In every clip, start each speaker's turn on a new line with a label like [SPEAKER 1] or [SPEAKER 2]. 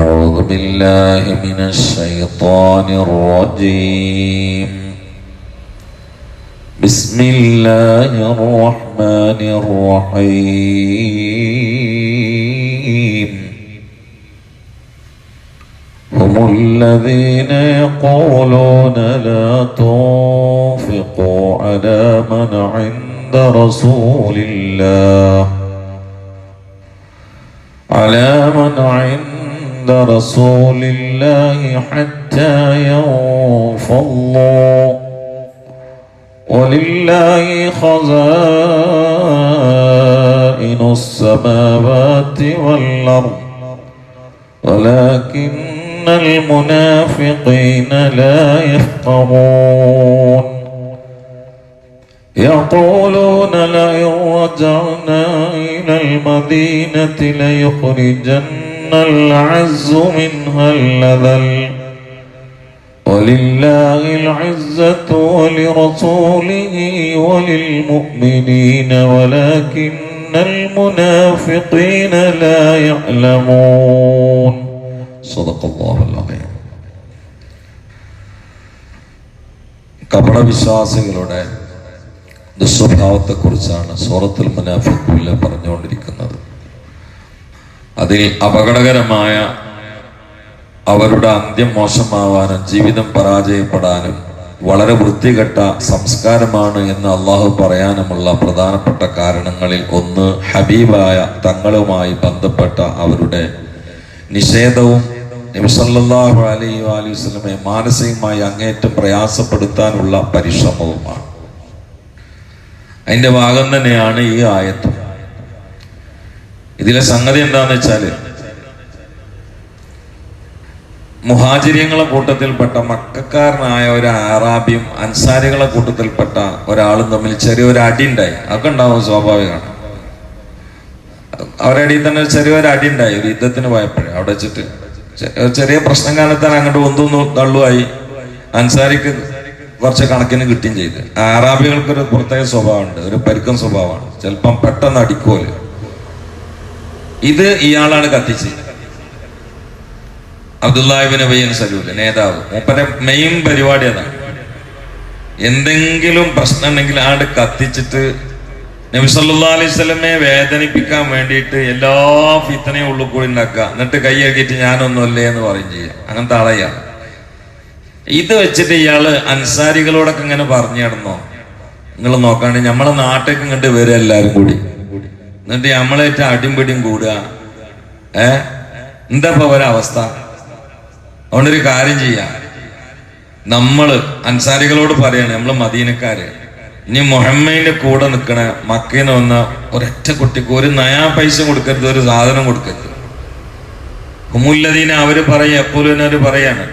[SPEAKER 1] أعوذ بالله من الشيطان الرجيم. بسم الله الرحمن الرحيم. هم الذين يقولون لا تنفقوا على من عند رسول الله. على من عند رسول الله حتى ينفضوا. ولله خزائن السماوات والأرض. ولكن المنافقين لا يفقهون. يقولون لئن رجعنا إلى المدينة ليخرجن العز منها الأذل ولله العزة ولرسوله وللمؤمنين ولكن المنافقين لا يعلمون صدق الله العظيم കപടവിശ്വാസികളുടെ ദുസ്വഭാവത്തെക്കുറിച്ചാണ് സൂറത്തുൽ മുനാഫിഖൂല പറഞ്ഞുകൊണ്ടിരിക്കുന്നത് അതിൽ അപകടകരമായ അവരുടെ അന്ത്യം മോശമാവാനും ജീവിതം പരാജയപ്പെടാനും വളരെ വൃത്തികെട്ട സംസ്കാരമാണ് എന്ന് അള്ളാഹു പറയാനുമുള്ള പ്രധാനപ്പെട്ട കാരണങ്ങളിൽ ഒന്ന് ഹബീബായ തങ്ങളുമായി ബന്ധപ്പെട്ട അവരുടെ നിഷേധവും നബിസല്ലാഹു അലൈഹി അലൈഹി വസ്ലമെ മാനസികമായി അങ്ങേറ്റം പ്രയാസപ്പെടുത്താനുള്ള പരിശ്രമവുമാണ്. അതിന്റെ ഭാഗം തന്നെയാണ് ഈ ആയത്ത്. ഇതിലെ സംഗതി എന്താന്ന് വെച്ചാൽ മുഹാചര്യങ്ങളെ കൂട്ടത്തിൽപ്പെട്ട മക്കാരനായ ഒരു ആറാബിയും അൻസാരികളെ കൂട്ടത്തിൽപ്പെട്ട ഒരാളും തമ്മിൽ ചെറിയൊരു അടി ഉണ്ടായി. അതൊക്കെ ഉണ്ടാവും സ്വാഭാവികമാണ്. അവരുടെ അടിയിൽ തന്നെ ചെറിയൊരു അടി ഉണ്ടായി. ഒരു യുദ്ധത്തിന് പോയപ്പോഴേ. അവിടെ വെച്ചിട്ട് ചെറിയ പ്രശ്നം കാലത്താണ് അങ്ങോട്ട് ഒന്നും തള്ളുവായി അൻസാരിക്ക് കുറച്ച് കണക്കിന് കിട്ടുകയും ചെയ്ത്. ആറാബികൾക്ക് ഒരു പ്രത്യേക സ്വഭാവമുണ്ട്. ഒരു പരുക്കൻ സ്വഭാവമാണ്. ചിലപ്പം പെട്ടെന്ന് അടിക്കോൽ ഇത് ഇയാളാണ് കത്തിച്ചത്. അബ്ദുല്ലാഹിബിൻ അബയ്യൻ സലൂൽ നേതാവ്. മൂപ്പരെ മെയിൻ പരിപാടി അതാണ് എന്തെങ്കിലും പ്രശ്നം ഉണ്ടെങ്കിൽ ആട് കത്തിച്ചിട്ട് നബി സല്ലല്ലാഹു അലൈഹി സ്വലമെ വേദനിപ്പിക്കാൻ വേണ്ടിയിട്ട് എല്ലാ ഫിത്തനയും ഉള്ളിൽ കൂടി ഉണ്ടാക്കുക. എന്നിട്ട് കൈയടിയിട്ട് ഞാനൊന്നുമല്ലേ എന്ന് പറയും ചെയ്യുക അങ്ങനത്തെ ആളെയാണ് ഇത് വെച്ചിട്ട് ഇയാൾ അൻസാരികളോടൊക്കെ ഇങ്ങനെ പറഞ്ഞു നടന്നോ? നിങ്ങൾ നോക്കാണ്ട് നമ്മളെ നാട്ടിലേക്ക് ഇങ്ങോട്ട് വരിക എല്ലാവരും കൂടി. എന്നിട്ട് നമ്മളേറ്റ അടിമ്പടിയും കൂടുക. ഏ? എന്താ ഇപ്പൊ ഒരവസ്ഥ? അതുകൊണ്ടൊരു കാര്യം ചെയ്യാം. നമ്മൾ അൻസാരികളോട് പറയാണ് നമ്മൾ മദീനക്കാര്. ഇനി മുഹമ്മദിന്റെ കൂടെ നിൽക്കണ മക്കയിൽ നിന്ന് വന്ന ഒരൊറ്റ കുട്ടിക്ക് ഒരു നയാ പൈസ കൊടുക്കരുത് ഒരു സാധനം കൊടുക്കരുത്. ഹുമുല്ലദീന അവർ പറയ എപ്പോഴും അവർ പറയാണ്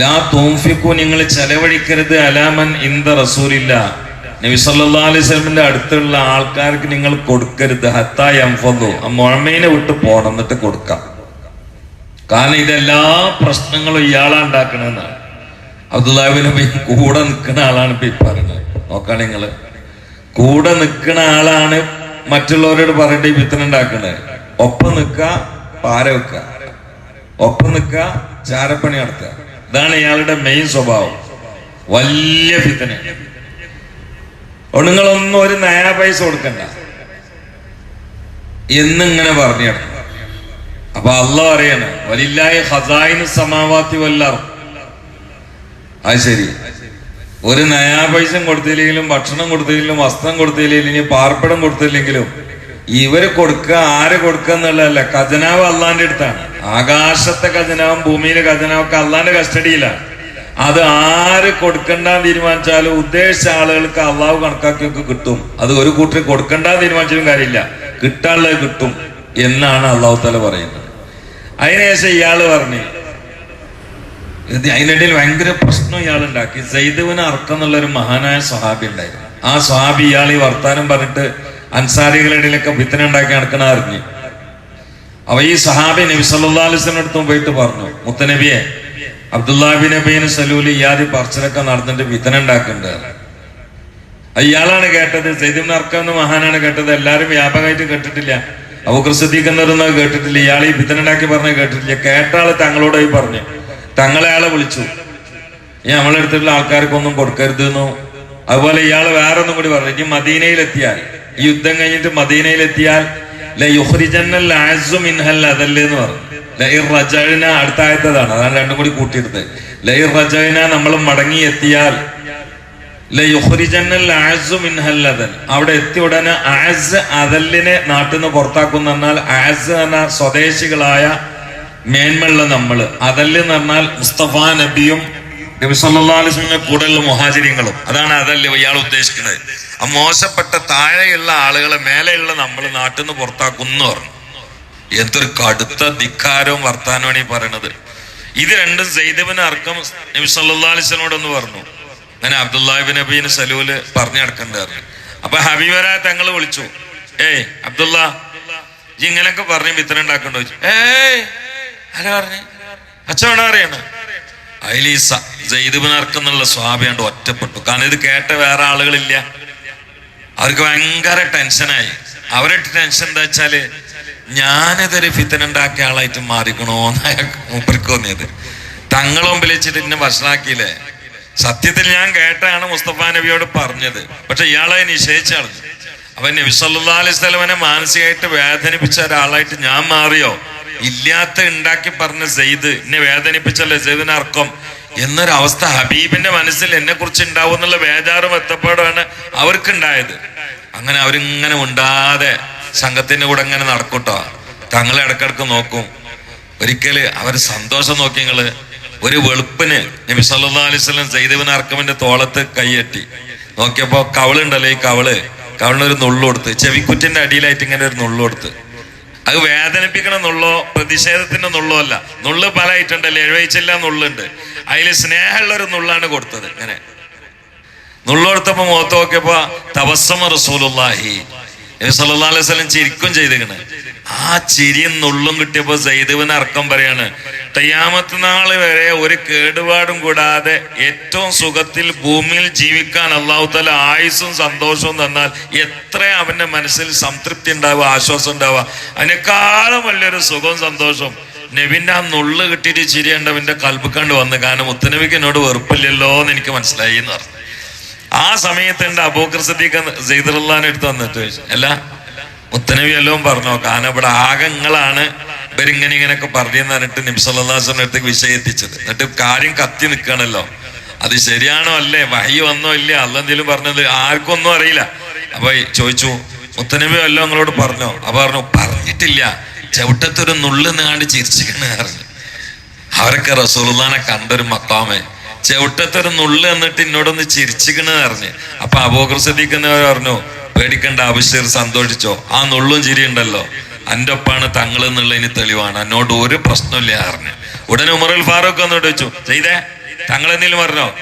[SPEAKER 1] ലാ തോംഫിക്കു നിങ്ങൾ ചെലവഴിക്കരുത് അലാമൻ ഇന്ത റസൂലില്ല. നബി സല്ലാ അലൈഹി സ്വലമിന്റെ അടുത്തുള്ള ആൾക്കാർക്ക് നിങ്ങൾ കൊടുക്കരുത്. ഹത്തായ ആ മുഴമേനെ വിട്ട് പോണം എന്നിട്ട് കൊടുക്കാം. കാരണം ഇതെല്ലാ പ്രശ്നങ്ങളും ഇയാളാ ഉണ്ടാക്കണമെന്നാണ് അബ്ദുല്ലാഹിബിൻ നബി കൂടെ നിൽക്കുന്ന ആളാണ് ഇപ്പൊ ഈ പറയുന്നത്. നോക്കാം നിങ്ങൾ. കൂടെ നിൽക്കുന്ന ആളാണ് മറ്റുള്ളവരോട് പറഞ്ഞിട്ട് ഈ വിത്തനം ഉണ്ടാക്കുന്നത് ഒപ്പം നിൽക്ക പാര വെക്ക ഒപ്പം നിൽക്ക ചാരപ്പണി നടത്തുക. ഇതാണ് ഇയാളുടെ മെയിൻ സ്വഭാവം. വലിയ ഫിത്തന നിങ്ങളൊന്നും ഒരു നയ പൈസ കൊടുക്കണ്ട. എന്നിങ്ങനെ പറഞ്ഞു അപ്പൊ അല്ല അറിയണം വലില്ലായ ഹസായിന് സമാവാത്തി വല്ലാർ അത് ശരി. ഒരു നയാ പൈസ കൊടുത്തില്ലെങ്കിലും ഭക്ഷണം കൊടുത്തില്ലെങ്കിലും വസ്ത്രം കൊടുത്തില്ലെങ്കിലും പാർപ്പിടം കൊടുത്തില്ലെങ്കിലും ഇവർ കൊടുക്കുക ആര് കൊടുക്കുക എന്നുള്ളതല്ല ഖജനാവ് അള്ളാന്റെ അടുത്താണ്. ആകാശത്തെ ഖജനാവും ഭൂമിയിലെ ഖജനാവും ഒക്കെ അള്ളാന്റെ കസ്റ്റഡിയിലാണ് അത് ആര് കൊടുക്കണ്ടെന്ന് തീരുമാനിച്ചാലും ഉദ്ദേശിച്ച ആളുകൾക്ക് അള്ളാഹു കണക്കാക്കിയൊക്കെ കിട്ടും. അത് ഒരു കൂട്ടർ കൊടുക്കണ്ടെന്ന് തീരുമാനിച്ചാലും കാര്യമില്ല. കിട്ടാനുള്ളത് കിട്ടും എന്നാണ് അള്ളാഹു തല പറയുന്നത്. അതിനുശേഷം ഇയാൾ പറഞ്ഞു അതിനിടയിൽ ഭയങ്കര പ്രശ്നം ഇയാൾ ഉണ്ടാക്കി. സൈദുവിന് അർക്കം എന്നുള്ള ഒരു മഹാനായ സ്വഹാബി ഉണ്ടായിരുന്നു. ആ സ്വഹാബി ഇയാൾ ഈ വർത്താനം പറഞ്ഞിട്ട് അൻസാരികളുടെ ഇടയിലൊക്കെ ഭിത്തന ഉണ്ടാക്കി നടക്കണ അവ ഈ സഹാബി നബി സല്ലാ അടുത്തും പോയിട്ട് പറഞ്ഞു മുത്തനബിയെ അബ്ദുല്ലാബി നബീന് സലൂലി ഇയാദി പറച്ചിലൊക്കെ നടന്നിട്ട് വിത്തന ഉണ്ടാക്കുന്നുണ്ട്. അയാളാണ് കേട്ടത് സൈദിം എന്ന മഹാനാണ് കേട്ടത്. എല്ലാരും വ്യാപകമായിട്ട് കേട്ടിട്ടില്ല. അബൂക്കർ എന്നൊരുന്നത് കേട്ടിട്ടില്ല. ഇയാൾ ഈ പിത്തനുണ്ടാക്കി പറഞ്ഞ കേട്ടിട്ടില്ല. കേട്ട ആൾ തങ്ങളോടായി പറഞ്ഞു. തങ്ങളെ ആളെ വിളിച്ചു. നമ്മളെ അടുത്തുള്ള ആൾക്കാർക്കൊന്നും കൊടുക്കരുത് എന്നോ അതുപോലെ ഇയാൾ വേറെ ഒന്നും കൂടി പറഞ്ഞു. ഇനി മദീനയിലെത്തിയാൽ ഈ യുദ്ധം കഴിഞ്ഞിട്ട് മദീനയിലെത്തിയാൽ ലയുഹ്രിജന്നൽ ആസും ഇൻഹൽ അതല്ലേ എന്ന് പറഞ്ഞു. ലൈർ റജന അടുത്തായത്തതാണ്. അതാണ് രണ്ടും കൂടി കൂട്ടിയിരുന്നത് ലൈർ റജന നമ്മൾ മടങ്ങി എത്തിയാൽ അവിടെ എത്തിയ ഉടനെ ആസ് അതലിനെ നാട്ടിൽ നിന്ന് പുറത്താക്കുന്ന എന്നാൽ ആസ് എന്ന സ്വദേശികളായ മേന്മയുള്ള നമ്മൾ അതൽ എന്ന് പറഞ്ഞാൽ മുസ്തഫ നബിയും നബി സല്ലല്ലാഹു അലൈഹി വസല്ലമയുടെ കൂടെയുള്ള മുഹാചര്യങ്ങളും അതാണ് അതല്ല ഇയാൾ ഉദ്ദേശിക്കുന്നത്. ആ മോശപ്പെട്ട താഴെയുള്ള ആളുകളെ മേലെയുള്ള നമ്മൾ നാട്ടിൽ നിന്ന് പുറത്താക്കുന്നു പറഞ്ഞു. എന്തൊരു കടുത്ത ധിക്കാരവും വർത്താനമാണ് ഈ പറയണത്. ഇത് രണ്ടും സൈദബിന് അർക്കം നബി സല്ലല്ലാഹു അലൈഹി വസല്ലമയോട് ഒന്ന് പറഞ്ഞു. അങ്ങനെ അബ്ദുല്ലാഹിബിൻ നബീന് സലൂൽ പറഞ്ഞു നടക്കണ്ടായിരുന്നു. അപ്പൊ ഹബീബരായ തങ്ങൾ വിളിച്ചു. ഏയ് അബ്ദുല്ല ഇങ്ങനൊക്കെ പറഞ്ഞു വിത്തനം ഉണ്ടാക്കണ്ടോ? ഏയ് ആരാ പറഞ്ഞു? അച്ഛനാ അറിയണ? അതിൽ ഈ ജയ്ദുബിൻ അർക്കെന്നുള്ള ഒറ്റപ്പെട്ടു. കാരണം ഇത് കേട്ട വേറെ ആളുകളില്ല. അവർക്ക് ഭയങ്കര ടെൻഷനായി. അവരുടെ ടെൻഷൻ എന്താ വെച്ചാൽ ഞാനിതൊരു ഫിത്തനുണ്ടാക്കിയ ആളായിട്ട് അയാൾക്ക് മൂപ്പർക്ക് തോന്നിയത് തങ്ങൾ മുമ്പിൽ വെച്ചിട്ട് എന്നെ സത്യത്തിൽ ഞാൻ കേട്ടാണ് മുസ്തഫ നബിയോട് പറഞ്ഞത്. പക്ഷെ ഇയാളെ നിശ്ചയിച്ച ആൾ അവൻ നബി അലൈഹി മാനസികമായിട്ട് വേദനിപ്പിച്ച ഒരാളായിട്ട് ഞാൻ മാറിയോ? ഇല്ലാത്ത ഉണ്ടാക്കി പറഞ്ഞ സെയ്ദ് എന്നെ വേദനിപ്പിച്ചല്ലേ സെയ്ദിന് അർക്കം? എന്നൊരവസ്ഥ ഹബീബിന്റെ മനസ്സിൽ എന്നെ കുറിച്ച് ഉണ്ടാവും എന്നുള്ള ബേജാറും എത്തപ്പാടുമാണ് അവർക്കുണ്ടായത്. അങ്ങനെ അവരിങ്ങനെ ഉണ്ടാതെ സംഘത്തിന്റെ കൂടെ അങ്ങനെ നടക്കൂട്ടോ. തങ്ങളെ ഇടക്കിടക്ക് നോക്കും. ഒരിക്കൽ അവർ സന്തോഷം നോക്കി നിങ്ങൾ ഒരു വെളുപ്പിന് നബി സല്ലാ അലൈഹി വസല്ലം സൈദബിൻ അർക്കമിന്റെ തോളത്ത് കൈയെട്ടി. നോക്കിയപ്പോ കവളുണ്ടല്ലോ ഈ കവൾ. കവളിന് ഒരു നുള്ളു കൊടുത്ത്. ചെവിക്കുറ്റിന്റെ അടിയിലായിട്ട് ഇങ്ങനെ ഒരു നുള്ളു കൊടുത്ത്. അത് വേദനിപ്പിക്കണ നുള്ളോ പ്രതിഷേധത്തിന്റെ നുള്ളോ അല്ല. നുള്ള് പല ആയിട്ടുണ്ടല്ലോ? എഴുവയിച്ചില്ല നുള്ളുണ്ട്. അതിൽ സ്നേഹമുള്ള ഒരു നുള്ളാണ് കൊടുത്തത്. ഇങ്ങനെ. നുള്ളു കൊടുത്തപ്പോ മുഖത്ത് നോക്കിയപ്പോ തപസ്സമ റസൂലുള്ളാഹി. സല്ലല്ലാഹു അലൈഹി വസല്ലം ചിരിക്കും ചെയ്തിങ്ങനെ ആ ചിരിയും നുള്ളും കിട്ടിയപ്പോ സൈദുവിന് അർക്കം പറയാണ് തയ്യാമത്ത് നാൾ വരെ ഒരു കേടുപാടും കൂടാതെ ഏറ്റവും സുഖത്തിൽ ഭൂമിയിൽ ജീവിക്കാൻ അള്ളാഹു തല ആയുസ്സും സന്തോഷവും തന്നാൽ എത്ര അവന്റെ മനസ്സിൽ സംതൃപ്തി ഉണ്ടാവുക ആശ്വാസം ഉണ്ടാവുക. അതിനേക്കാളും വലിയൊരു സുഖവും സന്തോഷവും. നബിന്റെ ആ നുള്ള് കിട്ടിയിട്ട് ചിരിയുണ്ടവന്റെ കൽബിക്കണ്ട് വന്ന് കാരണം മുത്തനബിക്ക് എന്നോട് വെറുപ്പില്ലല്ലോ എന്ന് എനിക്ക് മനസ്സിലായി എന്ന് പറഞ്ഞു. ആ സമയത്ത് ഉണ്ട് അബൂക്കർ സദ്ദീഖ് സെയ്ദുള്ളഹാൻ എടുത്ത് വന്നിട്ട് അല്ല മുത്തനബി എല്ലാം പറഞ്ഞോ? കാരണം ഇവിടെ ആകങ്ങളാണ് ഇവരിങ്ങനെ ഇങ്ങനെയൊക്കെ പറഞ്ഞെന്ന് പറഞ്ഞിട്ട് നിംസല്ലാസിന്റെ അടുത്തേക്ക് വിഷയം എത്തിച്ചത്. എന്നിട്ട് കാര്യം കത്തി നിൽക്കണല്ലോ അത് ശരിയാണോ അല്ലേ? വഹി വന്നോ ഇല്ല? അല്ലെന്തെങ്കിലും പറഞ്ഞത് ആർക്കും ഒന്നും അറിയില്ല. അപ്പൊ ചോദിച്ചു മുത്തനബി എല്ലാം നിങ്ങളോട് പറഞ്ഞോ? അപ്പൊ പറഞ്ഞു പറഞ്ഞിട്ടില്ല. ചവിട്ടത്തൊരു നുള്ളു കാണ്ട് ചിരിച്ചിരിക്കണ അറിഞ്ഞു അവരൊക്കെ റസൂർദാനെ കണ്ടൊരു മക്കാമേ. ചെവിട്ടത്തൊരു നുള്ളു എന്നിട്ട് എന്നോടൊന്ന് ചിരിച്ചിക്കണെന്ന് പറഞ്ഞു. അപ്പൊ അബോകർ ശ്രദ്ധിക്കുന്നവർ പറഞ്ഞു പേടിക്കേണ്ട ആവശ്യം സന്തോഷിച്ചോ. ആ നുള്ളും ചിരി ഉണ്ടല്ലോ. അന്റെ ഒപ്പാണ് തങ്ങൾ എന്നുള്ളതിന് തെളിവാണ്. എന്നോട് ഒരു പ്രശ്നമില്ല പറഞ്ഞു. ഉടനെ ഉമറുൽ ഫാറൂഖ് എന്നോട് വെച്ചു ചെയ്തേ? തങ്ങൾ എന്തെങ്കിലും പറഞ്ഞോ?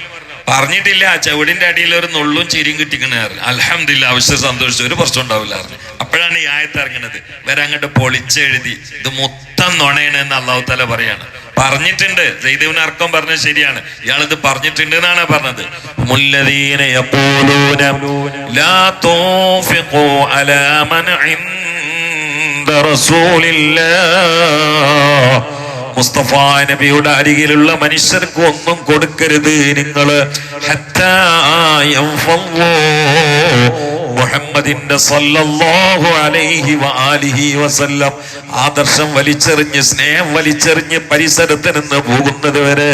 [SPEAKER 1] പറഞ്ഞിട്ടില്ല. ചവിടിന്റെ അടിയിൽ ഒരു നുള്ളും ചിരിയും കിട്ടിക്കണേ അലഹമില്ല ആവശ്യം സന്തോഷിച്ചു. ഒരു പ്രശ്നം ഉണ്ടാവില്ല അപ്പോഴാണ് ഈ ആയത്ത് ഇറങ്ങണത്. വരെ അങ്ങോട്ട് പൊളിച്ചെഴുതി ഇത് മൊത്തം നുണയണെന്ന് അള്ളാഹു തല പറയാണ്. പറഞ്ഞിട്ടുണ്ട്. ജയ്ദേവിന് അർക്കം പറഞ്ഞത് ശരിയാണ്. ഇയാൾ ഇത് പറഞ്ഞിട്ടുണ്ട് എന്നാണ് പറഞ്ഞത്. മുല്ലദീന യഖൂലൂന ലാ മുസ്തഫ നബിയുടെ അരികിലുള്ള മനുഷ്യർക്ക് ഒന്നും കൊടുക്കരുത് നിങ്ങൾ മുഹമ്മദിന്റെ സല്ലല്ലാഹു അലൈഹി വആലിഹി വസല്ലം ആദർശം വലിച്ചെറിഞ്ഞ് സ്നേഹം വലിച്ചെറിഞ്ഞ് പരിസരത്ത് നിന്ന് പോകുന്നത് വരെ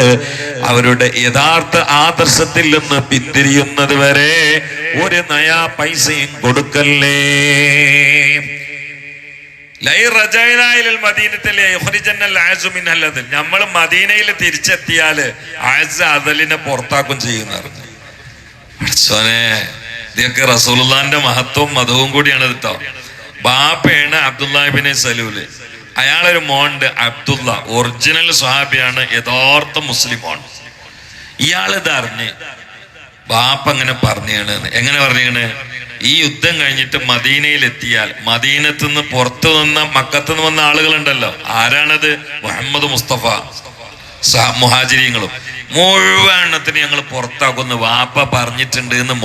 [SPEAKER 1] അവരുടെ യഥാർത്ഥ ആദർശത്തിൽ നിന്ന് പിന്തിരിയുന്നത് വരെ ഒരു നയാ പൈസയും കൊടുക്കല്ലേ? നമ്മൾ മദീനയിൽ തിരിച്ചെത്തിയാൽ ആസ് അതലിനെ പുറത്താക്കും ചെയ്യുന്നറിഞ്ഞു. ഇതൊക്കെ റസൂലുള്ളാന്റെ മഹത്വവും മതവും കൂടിയാണ് കേട്ടോ. ബാപ്പയാണ് അബ്ദുല്ലാഹിബിനെ സലൂൽ. അയാളൊരു മോണ്ട് അബ്ദുള്ള ഒറിജിനൽ സ്വഹാബിയാണ് യഥാർത്ഥ മുസ്ലിമാണ് ഇയാളിത് അറിഞ്ഞ് ബാപ്പ അങ്ങനെ പറഞ്ഞാണ്. എങ്ങനെ പറഞ്ഞാണ്? ഈ യുദ്ധം കഴിഞ്ഞിട്ട് മദീനയിൽ എത്തിയാൽ മദീനത്ത് നിന്ന് പുറത്തു നിന്ന മക്കത്ത് നിന്ന് വന്ന ആളുകളുണ്ടല്ലോ. ആരാണത്? മുഹമ്മദ് മുസ്തഫ. മുഹാജിരിങ്ങളും. മുഴുവൻ എണ്ണത്തിന് ഞങ്ങൾ പുറത്താക്കുന്നു വാപ്പ പറഞ്ഞിട്ടുണ്ട് എന്ന്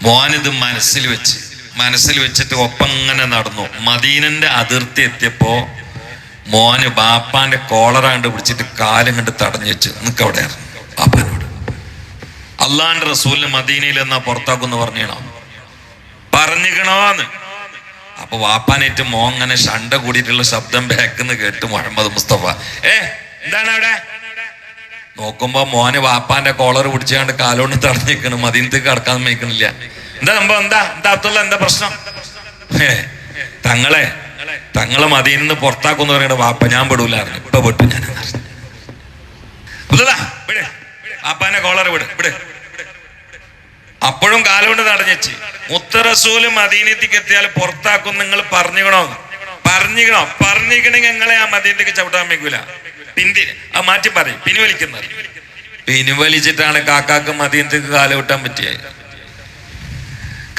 [SPEAKER 1] മോൻ ഇത് മനസ്സിൽ വെച്ച് മനസ്സിൽ വെച്ചിട്ട് ഒപ്പം ഇങ്ങനെ നടന്നു. മദീനന്റെ അതിർത്തി എത്തിയപ്പോ മോന് ബാപ്പാന്റെ കോളറ കണ്ട് പിടിച്ചിട്ട് കാലം കണ്ട് തടഞ്ഞു വെച്ച് നിനക്ക് അവിടെ ബാപ്പാനോട്. അള്ളാന്റെ റസൂലിന് മദീനയിൽ എന്നാ പുറത്താക്കുന്നു പറഞ്ഞോ പറഞ്ഞിക്കണോന്ന് അപ്പൊ വാപ്പാനേറ്റ് മോൻ അങ്ങനെ ഷണ്ട കൂടിയിട്ടുള്ള ശബ്ദം ബാക്കിന്ന് കേട്ട് മുഹമ്മദ് മുസ്തഫ ഏ എന്താണ് അവിടെ? നോക്കുമ്പോ മോന് വാപ്പാന്റെ കോളർ പിടിച്ചാണ്ട് കാലോണ്ട് തടഞ്ഞിരിക്കണം. മദീനത്തേക്ക് കടക്കാൻ വയ്ക്കണില്ല എന്താ സംഭവം? എന്താ? എന്താ അബ്ദുള്ള? എന്താ പ്രശ്നം? തങ്ങളെ തങ്ങളെ മതിയിൽ നിന്ന് പുറത്താക്കുന്ന പറയണ വാപ്പ ഞാൻ പെടൂലായിരുന്നു ഇപ്പൊ പെട്ടു ഞാൻ. വാപ്പാന്റെ കോളർ വിട് വിട്. അപ്പോഴും കാലുകൊണ്ട് തടഞ്ഞു മുത്തറസൂൽ മദീനത്തേക്ക് എത്തിയാൽ പുറത്താക്കും നിങ്ങൾ പറഞ്ഞിക്കണോ പറഞ്ഞിക്കണോ പറഞ്ഞിക്കണെങ്കിൽ നിങ്ങളെ ആ മദീനത്തേക്ക് ചവിട്ടാൻ വെക്കൂല പിന്തി ആ മാറ്റി പറയും. പിൻവലിക്കുന്നത് പിൻവലിച്ചിട്ടാണ് കാക്കാക്ക് മദീനത്തേക്ക് കാൽ വിട്ടാൻ പറ്റിയത്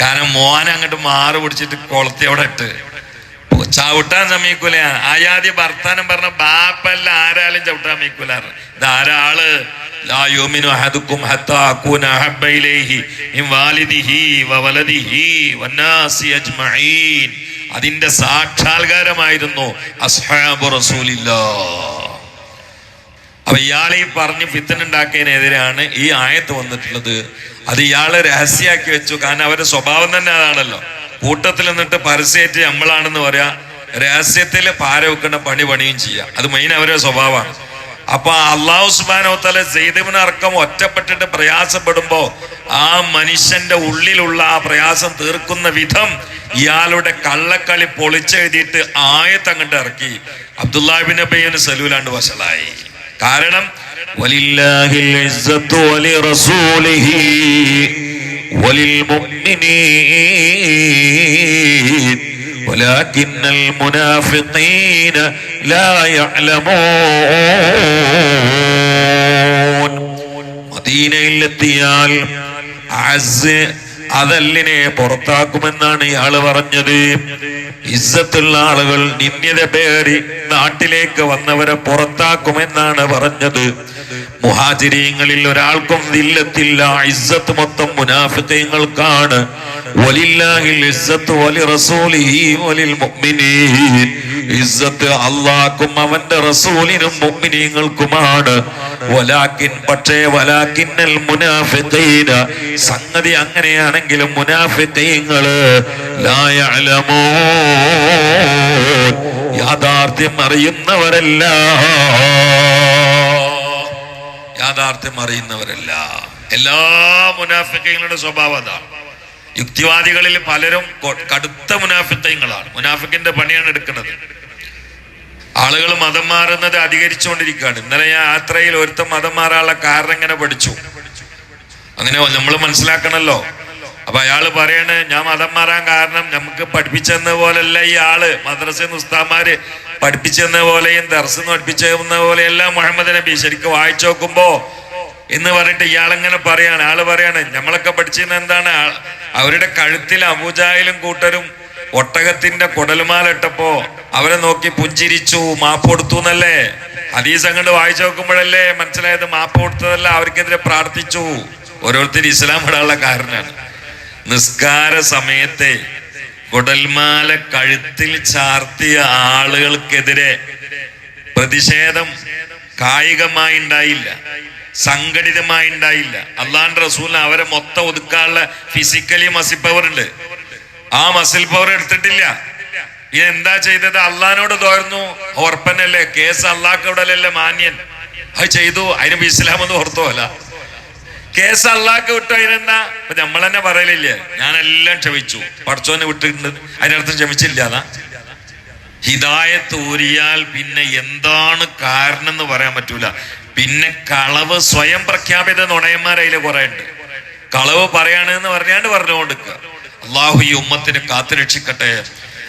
[SPEAKER 1] കാരണം മോൻ അങ്ങോട്ട് മാറ് പിടിച്ചിട്ട് കൊളത്തി അവിടെ ഇട്ട്. ചവിട്ടാൻ സമയക്കൂല ആയാദ്യ ഭർത്താനം പറഞ്ഞ ബാപ്പല്ല ആരാലും ചവിട്ടാൻ സമ്മതിക്കൂല. ധാരാൾ അതിന്റെ സാക്ഷാത്കാരമായിരുന്നു ഹത്താ അകൂന അപ്പൊ ഇയാളെ പറഞ്ഞ് ഫിത്തനുണ്ടാക്കിയതിനെതിരാണ് ഈ ആയത്ത് വന്നിട്ടുള്ളത്. അത് ഇയാളെ രഹസ്യമാക്കി വെച്ചു. കാരണം അവരുടെ സ്വഭാവം തന്നെ അതാണല്ലോ. കൂട്ടത്തിൽ നിന്നിട്ട് പരസ്യമായിട്ട് നമ്മളാണെന്ന് പറയാ. രഹസ്യത്തിൽ പാര വെക്കുന്ന പണി പണിയും ചെയ്യാം. അത് മെയിൻ അവരുടെ സ്വഭാവമാണ്. അപ്പൊ അള്ളാഹു സുബാനോത്തല സെയ്തബിന് അർക്കം ഒറ്റപ്പെട്ടിട്ട് പ്രയാസപ്പെടുമ്പോ ആ മനുഷ്യന്റെ ഉള്ളിലുള്ള ആ പ്രയാസം തീർക്കുന്ന വിധം ഇയാളുടെ കള്ളക്കളി പൊളിച്ചെഴുതിയിട്ട് ആയത്തങ്ങട്ട് ഇറക്കി. അബ്ദുല്ലാബിൻ അബയ്യന് സലൂലാണ്ട് വഷളായി. കാരണം വലില്ലാഹിൽ ഇസ്സത്തു വലിറസൂലിഹി وللمؤمنين ولكن المنافقين لا يعلمون മദീനയിലെത്തിയാൽ അസ് അതല്ലിനെ പുറത്താക്കുമെന്നാണ് ഇയാൾ പറഞ്ഞത്. ഇസ്സത്തുള്ള ആളുകൾ നിന്യത പേറി നാട്ടിലേക്ക് വന്നവരെ പുറത്താക്കുമെന്നാണ് പറഞ്ഞത്. മുഹാചിരീങ്ങളിൽ ഒരാൾക്കും ദില്ലത്തില്ല ഇസ്സത്ത് മൊത്തം മുനാഫിക്കങ്ങൾക്കാണ് അവന്റെ റസൂലിനും മുനാഫിഖീന. സംഗതി അങ്ങനെയാണെങ്കിലും മുനാഫിഖീങ്ങൾ യാഥാർത്ഥ്യം അറിയുന്നവരല്ല. യാഥാർത്ഥ്യം അറിയുന്നവരല്ല. എല്ലാ മുനാഫിക്കങ്ങളുടെ സ്വഭാവം അതാണ് യുക്തിവാദികളിൽ പലരും കടുത്ത മുനാഫിത്തങ്ങളാണ് മുനാഫിക്കിന്റെ പണിയാണ് എടുക്കുന്നത്. ആളുകൾ മതം മാറുന്നത് അധികരിച്ചുകൊണ്ടിരിക്കുകയാണ്. ഇന്നലെ ഞാൻ യാത്രയിൽ ഒരുത്തം മതം മാറാനുള്ള കാരണം ഇങ്ങനെ പഠിച്ചു. അങ്ങനെ നമ്മൾ മനസ്സിലാക്കണല്ലോ. അപ്പൊ അയാൾ പറയാണ് ഞാൻ മതം മാറാൻ കാരണം നമുക്ക് പഠിപ്പിച്ചെന്ന പോലെയല്ല ഈ ആൾ. മദ്രസ ഉസ്താമാര് പഠിപ്പിച്ചെന്ന പോലെയും ദർസ് പഠിപ്പിച്ചെന്ന പോലെയല്ല മുഹമ്മദ് നബി ശരിക്കും വായിച്ചു നോക്കുമ്പോ എന്ന് പറഞ്ഞിട്ട് ഇയാളെങ്ങനെ പറയാണ്? ആൾ പറയാണ് നമ്മളൊക്കെ പഠിച്ചിരുന്ന എന്താണ്? അവരുടെ കഴുത്തിൽ അബൂജായാലും കൂട്ടരും ഒട്ടകത്തിന്റെ കുടലുമാല ഇട്ടപ്പോ അവരെ നോക്കി പുഞ്ചിരിച്ചു മാപ്പ് കൊടുത്തു എന്നല്ലേ? ഹദീസ് അങ്ങോട്ട് വായിച്ചു നോക്കുമ്പോഴല്ലേ മനസ്സിലായത് മാപ്പ് കൊടുത്തതല്ല അവർക്കെതിരെ പ്രാർത്ഥിച്ചു. ഓരോരുത്തർ ഇസ്ലാം ഇടാനുള്ള കാരണമാണ് നിസ്കാര സമയത്തെ കുടൽമാല കഴുത്തിൽ ചാർത്തിയ ആളുകൾക്കെതിരെ പ്രതിഷേധം കായികമായി ഉണ്ടായില്ല. സംഘടിതമായി ഉണ്ടായില്ല. അള്ളാന്റെ റസൂലിന് അവരെ മൊത്തം ഒതുക്കാനുള്ള ഫിസിക്കലി മസിൽ പവർ ഉണ്ട്. ആ മസിൽ പവർ എടുത്തിട്ടില്ല. ഇത് എന്താ ചെയ്തത്? അള്ളഹാനോട് തോർന്നു ഓർപ്പനല്ലേ കേസ് അള്ളാഹ്ക്കോടല്ലേ മാന്യൻ. അത് ചെയ്തു. അതിന് ഇസ്ലാം ഓർത്തോല കേസ് അള്ളാഹ് വിട്ടു. അതിനെന്താ? ഇപ്പൊ നമ്മൾ തന്നെ പറയലില്ലേ? ഞാനെല്ലാം ക്ഷമിച്ചു. പഠിച്ചോനെ വിട്ടിട്ടുണ്ട്. അതിനർത്ഥം ക്ഷമിച്ചില്ല അതാ ഹിദായത്ത് ഊരിയാൽ പിന്നെ എന്താണ് കാരണം എന്ന് പറയാൻ പറ്റൂല. പിന്നെ കളവ് സ്വയം പ്രഖ്യാപിത നുണയന്മാരയിൽ കുറെ ഉണ്ട്. കളവ് പറയാണെന്ന് പറഞ്ഞാണ്ട് പറഞ്ഞുകൊണ്ടിരിക്കുക. അള്ളാഹു ഈ ഉമ്മത്തിനെ കാത്തുരക്ഷിക്കട്ടെ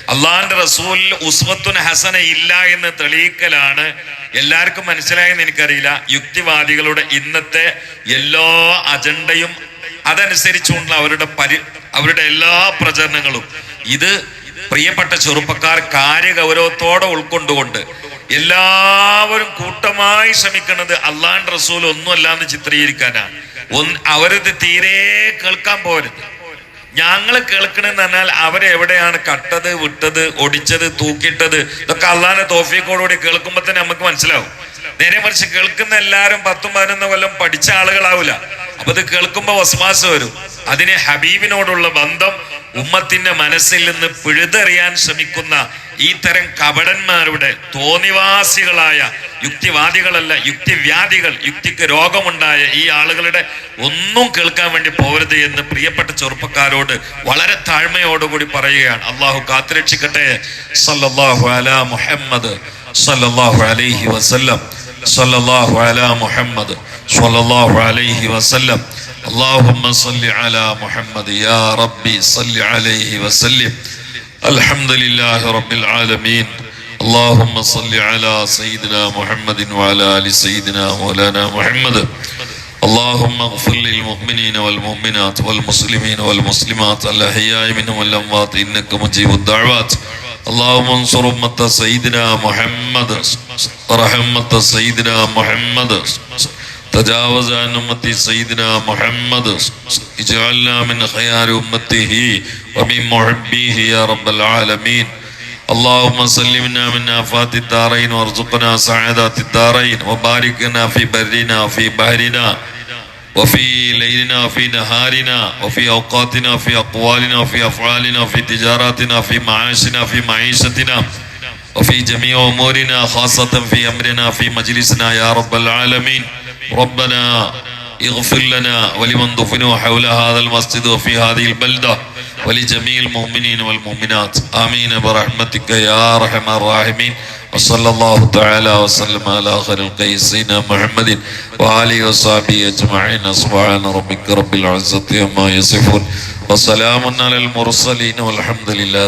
[SPEAKER 1] അള്ളാഹിന്റെ റസൂലിൽ ഉസ്വത്തുൻ ഹസന ഇല്ല എന്ന് തെളിയിക്കലാണ്. എല്ലാവർക്കും മനസ്സിലായെന്ന് എനിക്കറിയില്ല. യുക്തിവാദികളുടെ ഇന്നത്തെ എല്ലാ അജണ്ടയും അതനുസരിച്ചുകൊണ്ടുള്ള അവരുടെ പരി അവരുടെ എല്ലാ പ്രചരണങ്ങളും. ഇത് പ്രിയപ്പെട്ട ചെറുപ്പക്കാർ കാര്യഗൗരവത്തോടെ ഉൾക്കൊണ്ടുകൊണ്ട് എല്ലാവരും കൂട്ടമായി ശ്രമിക്കുന്നത് അള്ളാൻ റസൂൽ ഒന്നുമല്ല എന്ന് ചിത്രീകരിക്കാനാണ് ഒന്ന് അവരത് തീരെ കേൾക്കാൻ പോരുത്. ഞങ്ങൾ കേൾക്കണമെന്ന് പറഞ്ഞാൽ അവരെവിടെയാണ് കട്ടത് വിട്ടത് ഒടിച്ചത് തൂക്കിട്ടത് ഇതൊക്കെ അള്ളാന്റെ തോഫിക്കോടുകൂടി കേൾക്കുമ്പോ തന്നെ നമുക്ക് മനസ്സിലാവും. നേരെ മറിച്ച് കേൾക്കുന്ന എല്ലാവരും പത്തും പതിനൊന്ന് കൊല്ലം പഠിച്ച ആളുകളാവില്ല അപ്പൊ ഇത് കേൾക്കുമ്പോൾ വസ്വാസ് വരും. അതിനെ ഹബീബിനോടുള്ള ബന്ധം ഉമ്മത്തിന്റെ മനസ്സിൽ നിന്ന് പിഴുതെറിയാൻ ശ്രമിക്കുന്ന ഈ തരം കപടന്മാരുടെ തോന്നിവാസികളായ യുക്തിവാദികളല്ല യുക്തിവ്യാധികൾ യുക്തിക്ക് രോഗമുണ്ടായ ഈ ആളുകളുടെ ഒന്നും കേൾക്കാൻ വേണ്ടി പോകരുത് എന്ന് പ്രിയപ്പെട്ട ചെറുപ്പക്കാരോട് വളരെ താഴ്മയോടുകൂടി പറയുകയാണ്. അള്ളാഹു കാത്തുരക്ഷിക്കട്ടെ. സല്ലല്ലാഹു അലാ മുഹമ്മദ് സല്ലല്ലാഹു അലൈഹി വസല്ലം. സല്ലല്ലാഹു അലാ മുഹമ്മദ് സല്ലല്ലാഹു അലൈഹി വസല്ലം. اللهم صل على محمد يا ربي صل عليه وسلم الحمد لله رب العالمين اللهم صل على سيدنا محمد وعلى ال سيدنا مولانا محمد اللهم اغفر للمؤمنين والمؤمنات والمسلمين والمسلمات الاحياء منهم والاموات انك مجيب الدعوات اللهم انصر امه سيدنا محمد ورحمه سيدنا محمد تجاوز عن أمتي سيدنا محمد. اجعلنا من خيار أمته ومن محبيه يا رب العالمين. اللهم سلمنا من آفات الدارين وارزقنا سعادات الدارين وبارك لنا في برنا وفي بحرنا وفي ليلنا وفي نهارنا وفي أوقاتنا وفي أقوالنا وفي أفعالنا وفي تجاراتنا وفي معاشنا وفي معيشتنا وفي جميع أمورنا خاصة في أمرنا في مجلسنا يا رب العالمين. ربنا اغفر لنا ولمن دفنوا حول هذا المسجد وفي هذه البلدة ولجميع المؤمنين والمؤمنات. آمين برحمتك يا أرحم الراحمين. وصلى الله تعالى وسلم على خير القيس سيدنا محمد وآله وصحبه أجمعين. سبحان ربك رب العزة عما يصفون. وسلام على المرسلين والحمد لله.